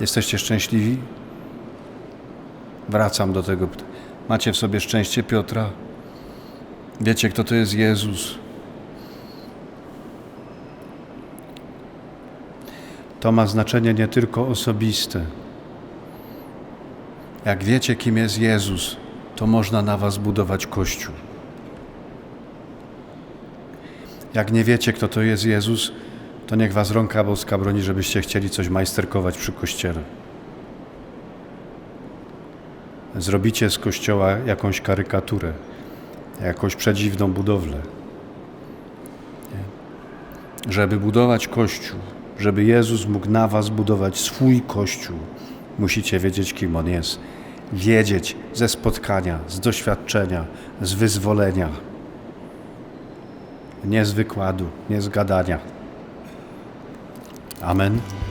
Jesteście szczęśliwi? Wracam do tego. Macie w sobie szczęście Piotra? Wiecie, kto to jest Jezus? To ma znaczenie nie tylko osobiste. Jak wiecie, kim jest Jezus, to można na Was budować Kościół. Jak nie wiecie, kto to jest Jezus, to niech Was rąka boska broni, żebyście chcieli coś majsterkować przy Kościele. Zrobicie z Kościoła jakąś karykaturę, jakąś przedziwną budowlę. Nie? Żeby budować Kościół, żeby Jezus mógł na Was budować swój Kościół, musicie wiedzieć, kim On jest. Wiedzieć ze spotkania, z doświadczenia, z wyzwolenia. Nie z wykładu, nie z gadania. Amen.